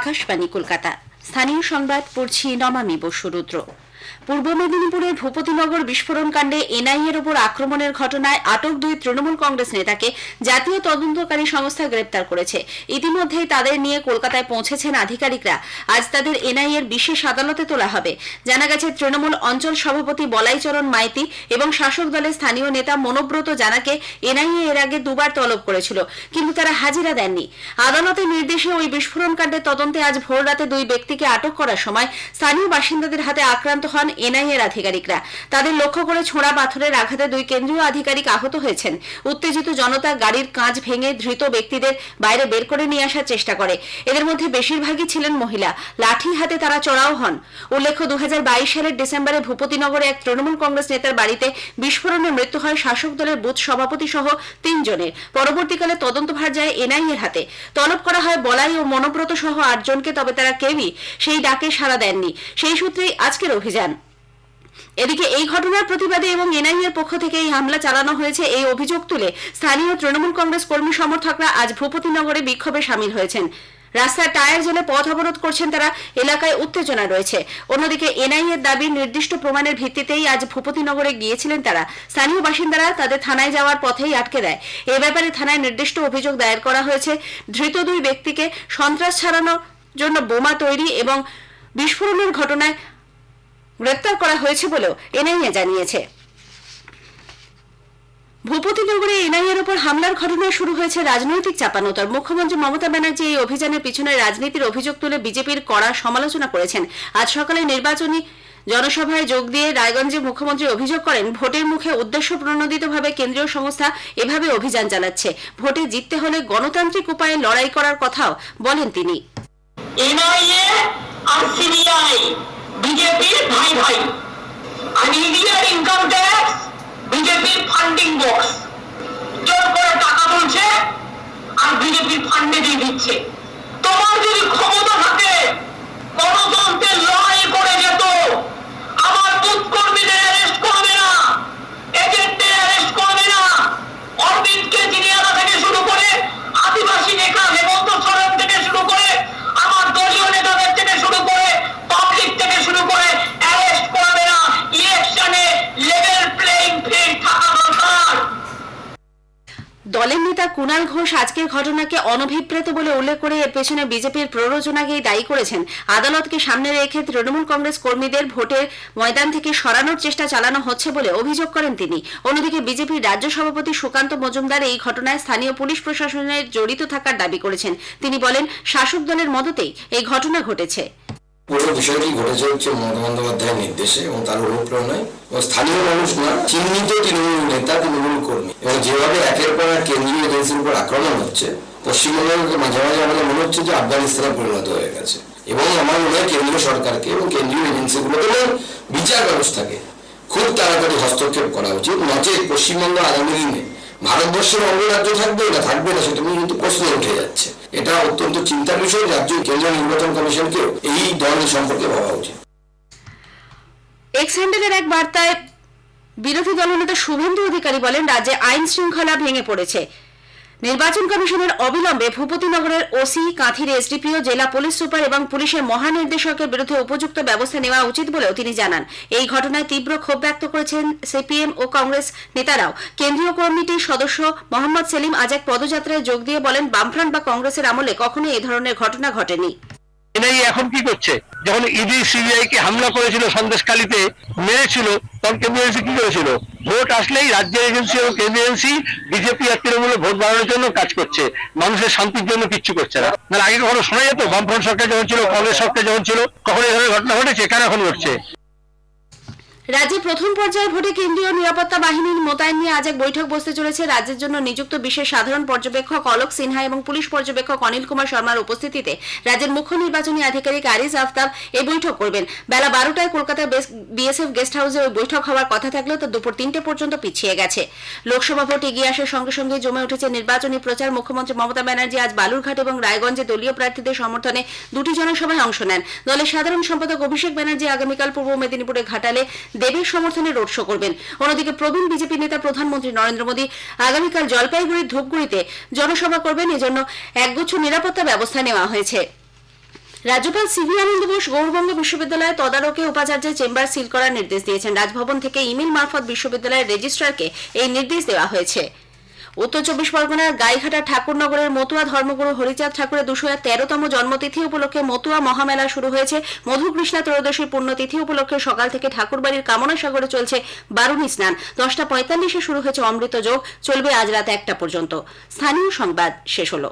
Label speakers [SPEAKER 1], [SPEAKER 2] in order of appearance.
[SPEAKER 1] আকাশবাণী কলকাতা। স্থানীয় সংবাদ পড়ছি নমামি বসুরুদ্র পূর্ব মেদিনীপুরের ভূপতিনগর বিস্ফোরণ কাণ্ডে এনআইএর ওপর আক্রমণের ঘটনায় আটক দুই তৃণমূল কংগ্রেস নেতাকে জাতীয় তদন্তকারী সংস্থা গ্রেপ্তার করেছে। ইতিমধ্যেই তাদের নিয়ে কলকাতায় পৌঁছেছেন আধিকারিকরা। আজ তাদের এনআইএর বিশেষ আদালতে তোলা হবে। জানা গেছে, তৃণমূল অঞ্চল সভাপতি বলাইচরণ মাইতি এবং শাসক দলের স্থানীয় নেতা মনোব্রত জানাকে এনআইএ এর আগে দুবার তলব করেছিল, কিন্তু তারা হাজিরা দেননি। আদালতের নির্দেশে ওই বিস্ফোরণ কাণ্ডের তদন্তে আজ ভোর রাতে দুই ব্যক্তিকে আটক করার সময় স্থানীয় বাসিন্দাদের হাতে আক্রান্ত হন এনআইএর আধিকারিকরা। তাদের লক্ষ্য করে ছোড়া পাথরের আঘাতে দুই কেন্দ্রীয় আধিকারিক আহত হয়েছেন। উত্তেজিত জনতা গাড়ির কাঁচ ভেঙে ধৃত ব্যক্তিদের বাইরে বের করে নিয়ে আসার চেষ্টা করে। এদের মধ্যে বেশিরভাগই ছিলেন মহিলা। লাঠি হাতে তারা চড়াও হন। উল্লেখ্য দু সালের ডিসেম্বরে ভূপতিনগরে এক তৃণমূল কংগ্রেস নেতার বাড়িতে বিস্ফোরণে মৃত্যু হয় শাসক দলের বুথ সভাপতি সহ তিনজনের। পরবর্তীকালে তদন্তভার যায় এনআইএর হাতে। তলব করা হয় বলাই ও মনোব্রত সহ আটজনকে, তবে তারা কেউই সেই ডাকে সাড়া দেননি। সেই সূত্রেই আজকের অভিযান। এদিকে এই ঘটনার প্রতিবাদে এবং এনআইএর পক্ষ থেকে এই হামলা চালানো হয়েছে এই অভিযোগ তুলে স্থানীয় তৃণমূল কংগ্রেস কর্মী সমর্থকরা আজ ভূপতিনগরে বিক্ষোভে সামিল হয়েছেন। রাস্তায় টায়ার জেলে পথ অবরোধ করছেন তারা, এলাকায় উত্তেজনা রয়েছে। অন্যদিকে এনআইএর দাবি, নির্দিষ্ট প্রমাণের ভিত্তিতেই আজ ভূপতিনগরে গিয়েছিলেন তারা। স্থানীয় বাসিন্দারা তাদের থানায় যাওয়ার পথেই আটকে দেয়। এ ব্যাপারে থানায় নির্দিষ্ট অভিযোগ দায়ের করা হয়েছে। ধৃত দুই ব্যক্তিকে সন্ত্রাস ছাড়ানোর জন্য বোমা তৈরি এবং বিস্ফোরণের ঘটনায় গ্রেপ্তার করা হয়েছে বলেও এনআইএ জানিয়েছে। ভূপতিনগরে এনআইএর ওপর হামলার ঘটনায় শুরু হয়েছে রাজনৈতিক চাপানোতর। মুখ্যমন্ত্রী মমতা ব্যানার্জি এই অভিযানের পিছনে রাজনীতির অভিযোগ তুলে বিজেপির কড়া সমালোচনা করেছেন। আজ সকালে নির্বাচনী জনসভায় যোগ দিয়ে রায়গঞ্জে মুখ্যমন্ত্রী অভিযোগ করেন, ভোটের মুখে উদ্দেশ্য প্রণোদিতভাবে কেন্দ্রীয় সংস্থা এভাবে অভিযান চালাচ্ছে। ভোটে জিততে হলে গণতান্ত্রিক উপায়ে লড়াই করার কথাও বলেন তিনি।
[SPEAKER 2] এনআইএ বিজেপির ভাই ভাই। আর ইন্ডিয়ার ইনকাম ট্যাক্স বিজেপির ফান্ডিং বক্স জোর করে টাকা তুলছে আর বিজেপির ফান্ডে দিয়ে দিচ্ছে তোমার যদি ক্ষমতা থাকে গণতন্ত্রের লড়াই করে যেত আমার বুথ কর্মীদের অ্যারেস্ট করবে না এজেন্টদের অ্যারেস্ট করবে না অরবিন্দ কেজরিওয়ালা থেকে শুরু করে আদিবাসী নেতা হেমন্ত সোরেন থেকে শুরু করে আমার দলীয় নেতাদের থেকে শুরু করে পাবলিক থেকে শুরু করে অ্যারেস্ট করবে না ইলেকশনে লেভেল প্লেইং ফিল্ড থাকা দরকার
[SPEAKER 1] দলের নেতা কুণাল ঘোষ আজকের ঘটনাকে অনভিপ্রেত বলে উল্লেখ করে এর পেছনে বিজেপির প্ররোচনাকেই দায়ী করেছেন। আদালতকে সামনে রেখে তৃণমূল কংগ্রেস কর্মীদের ভোটের ময়দান থেকে সরানোর চেষ্টা চালানো হচ্ছে বলে অভিযোগ করেন তিনি। অন্যদিকে বিজেপির রাজ্য সভাপতি সুকান্ত মজুমদার এই ঘটনায় স্থানীয় পুলিশ প্রশাসনের জড়িত থাকার দাবি করেছেন। তিনি বলেন, শাসক দলের মদতেই এই ঘটনা ঘটেছে।
[SPEAKER 3] পুরো বিষয়টি ঘটেছে হচ্ছে মমতা বন্দ্যোপাধ্যায়ের নির্দেশে এবং তার অনুপ্রেরণায়। এবং স্থানীয় মানুষ না, চিহ্নিত তৃণমূল নেতা, তৃণমূল কর্মী। এবং যেভাবে একের পর এক কেন্দ্রীয় এজেন্সির উপর আক্রমণ হচ্ছে, পশ্চিমবঙ্গের মাঝে মাঝে আমাদের মনে হচ্ছে যে আফগানিস্তানে পরিণত হয়ে গেছে। এবং আমার মনে হয় কেন্দ্রীয় সরকারকে এবং কেন্দ্রীয় এজেন্সিগুলোকে এবং বিচার ব্যবস্থাকে খুব তাড়াতাড়ি হস্তক্ষেপ করা উচিত। নচেত পশ্চিমবঙ্গ আগামী দিনে ভারতবর্ষের অঙ্গরাজ্য থাকবে না থাকবে না, সেটা কিন্তু প্রশ্ন উঠে যাচ্ছে। এটা অত্যন্ত চিন্তার বিষয় রাজ্য কেন্দ্রীয় নির্বাচন কমিশনকেও এই দল সম্পর্কে ভাবা উচিত।
[SPEAKER 1] এক্স এক বার্তায় বিরোধী দলনেতা শুভেন্দু অধিকারী বলেন, রাজ্যে আইন শৃঙ্খলা ভেঙে পড়েছে। নির্বাচন কমিশনের অবিলম্বে ভূপতিনগরের ওসি, কাঁথির এসডিপিও, জেলা পুলিশ সুপার এবং পুলিশের মহানির্দেশকের বিরুদ্ধে উপযুক্ত ব্যবস্থা নেওয়া উচিত বলেও তিনি জানান। এই ঘটনায় তীব্র ক্ষোভ ব্যক্ত করেছেন সিপিএম ও কংগ্রেস নেতারাও। কেন্দ্রীয় কমিটির সদস্য মোহাম্মদ সেলিম আজ এক পদযাত্রায় যোগ দিয়ে বলেন, বামফ্রন্ট বা কংগ্রেসের আমলে কখনোই এ ধরনের ঘটনা ঘটেনি।
[SPEAKER 4] এনআইএ এখন কি করছে? যখন ইডি, সিবিআই কে হামলা করেছিল সন্দেশকালীতে মেরেছিল, তখন কেন্দ্রীয় এজেন্সি কি করেছিল? ভোট আসলেই রাজ্যের এজেন্সি এবং কেন্দ্রীয় এজেন্সি বিজেপি আর তৃণমূলে ভোট বাড়ানোর জন্য কাজ করছে। মানুষের শান্তির জন্য কিচ্ছু করছে না। মানে আগে কখনো শোনা যেত, বামফ্রন্ট সরকার যখন ছিল, কংগ্রেস সরকার যখন ছিল, কখনো এই ধরনের ঘটনা ঘটেছে? কেন এখন ঘটছে?
[SPEAKER 1] রাজ্যে প্রথম পর্যায়ে ভোটে কেন্দ্রীয় নিরাপত্তা বাহিনীর মোতায়েন নিয়ে আজ এক বৈঠক বসতে চলেছে। রাজ্যের জন্য নিযুক্ত বিশেষ সাধারণ পর্যবেক্ষক অলোক সিনহা এবং পুলিশ পর্যবেক্ষক অনিল কুমার শর্মার উপস্থিতিতে রাজ্যের মুখ্য নির্বাচনী আধিকারিক আরিজ আফতাব এই বৈঠক করবেন। বেলা বারোটায় কলকাতার বিএসএফ গেস্ট হাউসে ওই বৈঠক হওয়ার কথা থাকলেও তা দুপুর তিনটে পর্যন্ত পিছিয়ে গেছে। লোকসভা ভোট এগিয়ে আসার সঙ্গে সঙ্গে জমে উঠেছে নির্বাচনী প্রচার। মুখ্যমন্ত্রী মমতা ব্যানার্জি আজ বালুরঘাট এবং রায়গঞ্জে দলীয় প্রার্থীদের সমর্থনে দুটি জনসভায় অংশ নেন। দলের সাধারণ সম্পাদক অভিষেক ব্যানার্জি আগামীকাল পূর্ব মেদিনীপুরে ঘাটালে দেবের সমর্থনে রোড শো করবেন। অন্যদিকে প্রবীণ বিজেপি নেতা প্রধানমন্ত্রী নরেন্দ্র মোদী আগামীকাল জলপাইগুড়ির ধূপগুড়িতে জনসভা করবেন। এজন্য একগুচ্ছ নিরাপত্তা ব্যবস্থা নেওয়া হয়েছে। রাজ্যপাল সিভি আনন্দ বোস গৌরবঙ্গ বিশ্ববিদ্যালয়ের তদারকে উপাচার্যের চেম্বার সিল করার নির্দেশ দিয়েছেন। রাজভবন থেকে ইমেল মারফত বিশ্ববিদ্যালয়ের রেজিস্ট্রারকে এই নির্দেশ দেওয়া হয়েছে। উত্তর চব্বিশ পরগনার গাইঘাটা ঠাকুরনগরের মতুয়া ধর্মগুরু হরিচাঁদ ঠাকুরের দুশো তেরোতম জন্মতিথি উপলক্ষে মতুয়া মহামেলা শুরু হয়েছে। মধুকৃষ্ণা ত্রয়োদশী পুণ্যতিথি উপলক্ষে সকাল থেকে ঠাকুরবাড়ির কামনা সাগরে চলছে বারুণী স্নান। দশটা পঁয়তাল্লিশে শুরু হয়েছে অমৃত যোগ। চলবে আজ রাত একটা পর্যন্ত। স্থানীয় সংবাদ শেষ হলো।